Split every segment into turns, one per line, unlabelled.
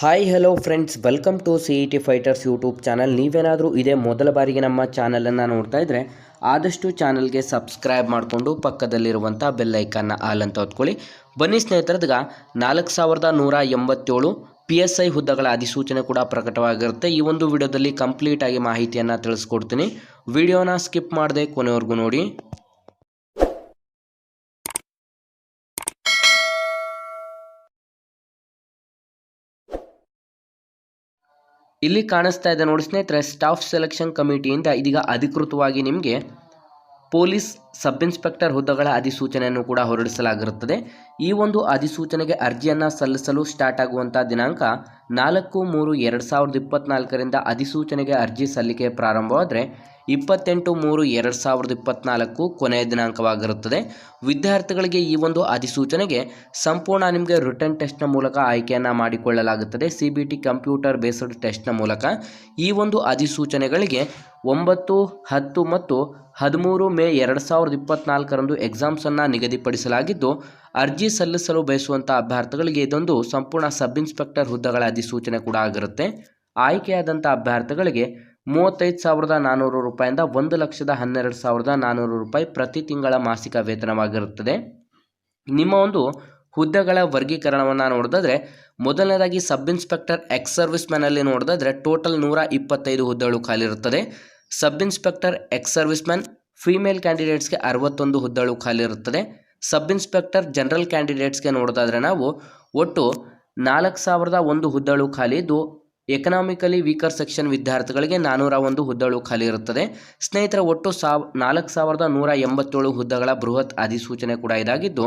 Hi hello friends welcome to C E T fighters YouTube channel ನೀವೇನಾದರೂ ಇದೇ ಮೊದಲ ಬಾರಿಗೆ ನಮ್ಮ ಚಾನಲನ್ನು ನೋಡ್ತಾ ಇದ್ದರೆ ಆದಷ್ಟು ಚಾನಲ್ಗೆ ಸಬ್ಸ್ಕ್ರೈಬ್ ಮಾಡಿಕೊಂಡು ಪಕ್ಕದಲ್ಲಿರುವಂಥ ಬೆಲ್ಲೈಕನ್ನ ಆಲ್ ಅಂತ ಹೊತ್ಕೊಳ್ಳಿ. ಬನ್ನಿ ಸ್ನೇಹಿತರದ್ಗ ನಾಲ್ಕು ಸಾವಿರದ ನೂರ ಎಂಬತ್ತೇಳು ಪಿ ಎಸ್ ಐ ಹುದ್ದೆಗಳ ಅಧಿಸೂಚನೆ ಕೂಡ ಪ್ರಕಟವಾಗಿರುತ್ತೆ. ಈ ಒಂದು ವಿಡಿಯೋದಲ್ಲಿ ಕಂಪ್ಲೀಟಾಗಿ ಮಾಹಿತಿಯನ್ನು ತಿಳಿಸ್ಕೊಡ್ತೀನಿ. ವಿಡಿಯೋನ ಸ್ಕಿಪ್ ಮಾಡದೆ ಕೊನೆವರೆಗೂ ನೋಡಿ. ಇಲ್ಲಿ ಕಾಣಿಸ್ತಾ ಇದೆ ನೋಡಿ ಸ್ನೇಹಿತರೆ ಸ್ಟಾಫ್ ಸೆಲೆಕ್ಷನ್ ಕಮಿಟಿಯಿಂದ ಇದೀಗ ಅಧಿಕೃತವಾಗಿ ನಿಮಗೆ ಪೊಲೀಸ್ ಸಬ್ ಇನ್ಸ್ಪೆಕ್ಟರ್ ಹುದ್ದೆಗಳ ಅಧಿಸೂಚನೆಯನ್ನು ಕೂಡ ಹೊರಡಿಸಲಾಗಿರುತ್ತದೆ. ಈ ಒಂದು ಅಧಿಸೂಚನೆಗೆ ಅರ್ಜಿಯನ್ನು ಸಲ್ಲಿಸಲು ಸ್ಟಾರ್ಟ್ ಆಗುವಂಥ ದಿನಾಂಕ ನಾಲ್ಕು ಮೂರು ಎರಡು ಸಾವಿರದ ಇಪ್ಪತ್ನಾಲ್ಕರಿಂದ ಅಧಿಸೂಚನೆಗೆ ಅರ್ಜಿ ಸಲ್ಲಿಕೆ ಪ್ರಾರಂಭವಾದರೆ ಇಪ್ಪತ್ತೆಂಟು ಮೂರು ಎರಡು ಸಾವಿರದ ಇಪ್ಪತ್ನಾಲ್ಕು ಕೊನೆಯ ದಿನಾಂಕವಾಗಿರುತ್ತದೆ. ವಿದ್ಯಾರ್ಥಿಗಳಿಗೆ ಈ ಒಂದು ಅಧಿಸೂಚನೆಗೆ ಸಂಪೂರ್ಣ ನಿಮಗೆ ರಿಟರ್ನ್ ಟೆಸ್ಟ್ನ ಮೂಲಕ ಆಯ್ಕೆಯನ್ನು ಮಾಡಿಕೊಳ್ಳಲಾಗುತ್ತದೆ. C B T computer based ಟೆಸ್ಟ್ನ ಮೂಲಕ ಈ ಒಂದು ಅಧಿಸೂಚನೆಗಳಿಗೆ ಒಂಬತ್ತು, ಹತ್ತು ಮತ್ತು ಹದಿಮೂರು ಮೇ ಎರಡು ಸಾವಿರದ ಇಪ್ಪತ್ನಾಲ್ಕರಂದು ಎಕ್ಸಾಮ್ಸನ್ನು ನಿಗದಿಪಡಿಸಲಾಗಿದ್ದು ಅರ್ಜಿ ಸಲ್ಲಿಸಲು ಬಯಸುವಂಥ ಅಭ್ಯರ್ಥಿಗಳಿಗೆ ಇದೊಂದು ಸಂಪೂರ್ಣ ಸಬ್ ಇನ್ಸ್ಪೆಕ್ಟರ್ ಹುದ್ದೆಗಳ ಅಧಿಸೂಚನೆ ಕೂಡ ಆಗಿರುತ್ತೆ. ಆಯ್ಕೆಯಾದಂಥ ಅಭ್ಯರ್ಥಿಗಳಿಗೆ ಮೂವತ್ತೈದು ಸಾವಿರದ ನಾನ್ನೂರು ರೂಪಾಯಿಂದ ಒಂದು ಲಕ್ಷದ ಹನ್ನೆರಡು ಸಾವಿರದ ನಾನ್ನೂರು ರೂಪಾಯಿ ಪ್ರತಿ ತಿಂಗಳ ಮಾಸಿಕ ವೇತನವಾಗಿರುತ್ತದೆ. ನಿಮ್ಮ ಒಂದು ಹುದ್ದೆಗಳ ವರ್ಗೀಕರಣವನ್ನು ನೋಡಿದ್ರೆ ಮೊದಲನೇದಾಗಿ ಸಬ್ ಇನ್ಸ್ಪೆಕ್ಟರ್ ಎಕ್ಸ್ ಸರ್ವಿಸ್ ಮ್ಯಾನಲ್ಲಿ ನೋಡಿದ್ರೆ ಟೋಟಲ್ ನೂರ ಇಪ್ಪತ್ತೈದು ಹುದ್ದೆಗಳು ಖಾಲಿರುತ್ತದೆ. Sub inspector ex service man female ಕ್ಯಾಂಡಿಡೇಟ್ಸ್ಗೆ ಅರವತ್ತೊಂದು ಹುದ್ದೆಗಳು ಖಾಲಿ ಇರುತ್ತದೆ ಸಬ್ ಇನ್ಸ್ಪೆಕ್ಟರ್ ಜನರಲ್ ಕ್ಯಾಂಡಿಡೇಟ್ಸ್ಗೆ ನೋಡೋದಾದರೆ ನಾವು ಒಟ್ಟು ನಾಲ್ಕು ಸಾವಿರದ ಒಂದು ಹುದ್ದಳು ಖಾಲಿ ಇದ್ದು ಎಕನಾಮಿಕಲಿ ವೀಕರ್ ಸೆಕ್ಷನ್ ವಿದ್ಯಾರ್ಥಿಗಳಿಗೆ ನಾನ್ನೂರ ಒಂದು ಹುದ್ದಳು ಖಾಲಿ ಇರುತ್ತದೆ. ಸ್ನೇಹಿತರ, ಒಟ್ಟು ಸಾವ್, ನಾಲ್ಕು ಸಾವಿರದ ನೂರ ಎಂಬತ್ತೇಳು ಹುದ್ದೆಗಳ ಬೃಹತ್ ಅಧಿಸೂಚನೆ ಕೂಡ ಇದಾಗಿದ್ದು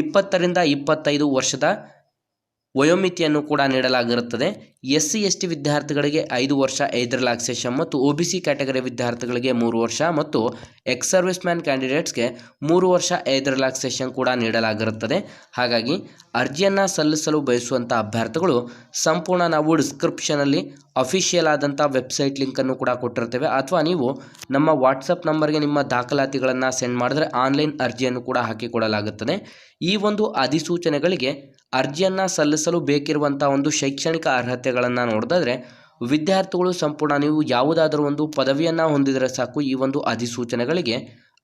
ಇಪ್ಪತ್ತರಿಂದ ಇಪ್ಪತ್ತೈದು ವರ್ಷದ ವಯೋಮಿತಿಯನ್ನು ಕೂಡ ನೀಡಲಾಗಿರುತ್ತದೆ. ಎಸ್ ಸಿ ಎಸ್ ಟಿ ವಿದ್ಯಾರ್ಥಿಗಳಿಗೆ ಐದು ವರ್ಷ ಐದು ರಿಲ್ಯಾಕ್ಸೇಷನ್ ಮತ್ತು ಒ ಬಿ ಸಿ ಕ್ಯಾಟಗರಿ ವಿದ್ಯಾರ್ಥಿಗಳಿಗೆ ಮೂರು ವರ್ಷ ಮತ್ತು ಎಕ್ಸ್ ಸರ್ವಿಸ್ ಮ್ಯಾನ್ ಕ್ಯಾಂಡಿಡೇಟ್ಸ್ಗೆ ಮೂರು ವರ್ಷ ಐದು ರಿಲ್ಯಾಕ್ಸೇಷನ್ ಕೂಡ ನೀಡಲಾಗಿರುತ್ತದೆ. ಹಾಗಾಗಿ ಅರ್ಜಿಯನ್ನು ಸಲ್ಲಿಸಲು ಬಯಸುವಂಥ ಅಭ್ಯರ್ಥಿಗಳು ಸಂಪೂರ್ಣ ನಾವು ಡಿಸ್ಕ್ರಿಪ್ಷನಲ್ಲಿ ಅಫಿಷಿಯಲ್ ಆದಂಥ ವೆಬ್ಸೈಟ್ ಲಿಂಕನ್ನು ಕೂಡ ಕೊಟ್ಟಿರ್ತೇವೆ. ಅಥವಾ ನೀವು ನಮ್ಮ ವಾಟ್ಸಪ್ ನಂಬರ್ಗೆ ನಿಮ್ಮ ದಾಖಲಾತಿಗಳನ್ನು ಸೆಂಡ್ ಮಾಡಿದ್ರೆ ಆನ್ಲೈನ್ ಅರ್ಜಿಯನ್ನು ಕೂಡ ಹಾಕಿಕೊಡಲಾಗುತ್ತದೆ ಈ ಒಂದು ಅಧಿಸೂಚನೆಗಳಿಗೆ ಅರ್ಜಿಯನ್ನು ಸಲ್ಲಿಸಲು ಬೇಕಿರುವಂಥ ಒಂದು ಶೈಕ್ಷಣಿಕ ಅರ್ಹತೆಗಳನ್ನು ನೋಡಿದ್ರೆ ವಿದ್ಯಾರ್ಥಿಗಳು ಸಂಪೂರ್ಣ ನೀವು ಯಾವುದಾದರೂ ಒಂದು ಪದವಿಯನ್ನು ಹೊಂದಿದರೆ ಸಾಕು ಈ ಒಂದು ಅಧಿಸೂಚನೆಗಳಿಗೆ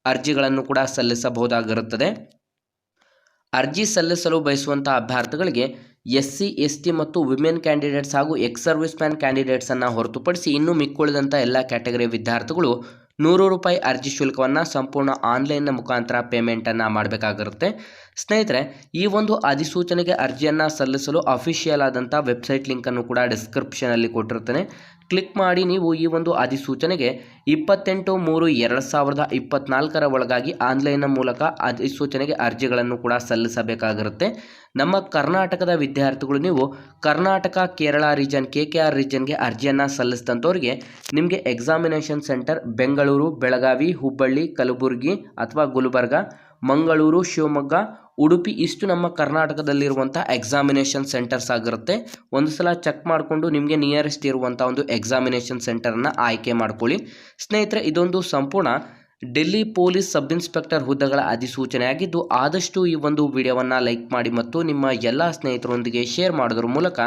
ಅರ್ಜಿಗಳನ್ನು ಕೂಡ ಸಲ್ಲಿಸಬಹುದಾಗಿರುತ್ತದೆ. ಅರ್ಜಿ ಸಲ್ಲಿಸಲು ಬಯಸುವಂಥ ಅಭ್ಯರ್ಥಿಗಳಿಗೆ ಎಸ್ ಸಿ ಎಸ್ ಟಿ ಮತ್ತು ವಿಮೆನ್ ಕ್ಯಾಂಡಿಡೇಟ್ಸ್ ಹಾಗೂ ಎಕ್ಸ್ ಸರ್ವಿಸ್ ಮ್ಯಾನ್ ಕ್ಯಾಂಡಿಡೇಟ್ಸನ್ನು ಹೊರತುಪಡಿಸಿ ಇನ್ನೂ ಮಿಕ್ಕುಳಿದಂಥ ಎಲ್ಲ ಕ್ಯಾಟಗರಿ ವಿದ್ಯಾರ್ಥಿಗಳು ನೂರು ರೂಪಾಯಿ ಅರ್ಜಿ ಶುಲ್ಕವನ್ನು ಸಂಪೂರ್ಣ ಆನ್ಲೈನ್ನ ಮುಖಾಂತರ ಪೇಮೆಂಟನ್ನು ಮಾಡಬೇಕಾಗಿರುತ್ತೆ. ಸ್ನೇಹಿತರೆ, ಈ ಒಂದು ಅಧಿಸೂಚನೆಗೆ ಅರ್ಜಿಯನ್ನು ಸಲ್ಲಿಸಲು ಅಫಿಷಿಯಲ್ ಆದಂಥ ವೆಬ್ಸೈಟ್ ಲಿಂಕನ್ನು ಕೂಡ ಡಿಸ್ಕ್ರಿಪ್ಷನಲ್ಲಿ ಕೊಟ್ಟಿರ್ತೇನೆ ಕ್ಲಿಕ್ ಮಾಡಿ ನೀವು ಈ ಒಂದು ಅಧಿಸೂಚನೆಗೆ ಇಪ್ಪತ್ತೆಂಟು ಮೂರು ಎರಡು ಸಾವಿರದ ಇಪ್ಪತ್ನಾಲ್ಕರ ಒಳಗಾಗಿ ಆನ್ಲೈನ್ನ ಮೂಲಕ ಅಧಿಸೂಚನೆಗೆ ಅರ್ಜಿಗಳನ್ನು ಕೂಡ ಸಲ್ಲಿಸಬೇಕಾಗಿರುತ್ತೆ. ನಮ್ಮ ಕರ್ನಾಟಕದ ವಿದ್ಯಾರ್ಥಿಗಳು, ನೀವು Karnataka, Kerala region K K R ರೀಜನ್ಗೆ ಅರ್ಜಿಯನ್ನು ಸಲ್ಲಿಸಿದಂಥವ್ರಿಗೆ ನಿಮಗೆ ಎಕ್ಸಾಮಿನೇಷನ್ ಸೆಂಟರ್ ಬೆಂಗಳೂರು, ಬೆಳಗಾವಿ, ಹುಬ್ಬಳ್ಳಿ, ಕಲಬುರಗಿ ಅಥವಾ ಗುಲ್ಬರ್ಗ ಮಂಗಳೂರು, ಶಿವಮೊಗ್ಗ, ಉಡುಪಿ ಇಷ್ಟು ನಮ್ಮ ಕರ್ನಾಟಕದಲ್ಲಿರುವಂಥ ಎಕ್ಸಾಮಿನೇಷನ್ ಸೆಂಟರ್ಸ್ ಆಗಿರುತ್ತೆ. ಒಂದು ಸಲ ಚೆಕ್ ಮಾಡಿಕೊಂಡು ನಿಮಗೆ ನಿಯರೆಸ್ಟ್ ಇರುವಂಥ ಒಂದು ಎಕ್ಸಾಮಿನೇಷನ್ ಸೆಂಟರನ್ನು ಆಯ್ಕೆ ಮಾಡ್ಕೊಳ್ಳಿ. ಸ್ನೇಹಿತರೆ, ಇದೊಂದು ಸಂಪೂರ್ಣ ಡೆಲ್ಲಿ ಪೊಲೀಸ್ ಸಬ್ ಇನ್ಸ್ಪೆಕ್ಟರ್ ಹುದ್ದೆಗಳ ಅಧಿಸೂಚನೆಯಾಗಿದ್ದು, ಆದಷ್ಟು ಈ ಒಂದು ವಿಡಿಯೋವನ್ನು ಲೈಕ್ ಮಾಡಿ ಮತ್ತು ನಿಮ್ಮ ಎಲ್ಲ ಸ್ನೇಹಿತರೊಂದಿಗೆ ಶೇರ್ ಮಾಡೋದ್ರ ಮೂಲಕ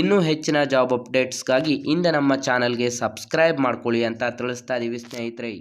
ಇನ್ನೂ ಹೆಚ್ಚಿನ ಜಾಬ್ ಅಪ್ಡೇಟ್ಸ್ಗಾಗಿ ಇಂದ ನಮ್ಮ ಚಾನಲ್ಗೆ ಸಬ್ಸ್ಕ್ರೈಬ್ ಮಾಡ್ಕೊಳ್ಳಿ ಅಂತ ತಿಳಿಸ್ತಾ ಇದ್ದೀವಿ ಸ್ನೇಹಿತರೆ.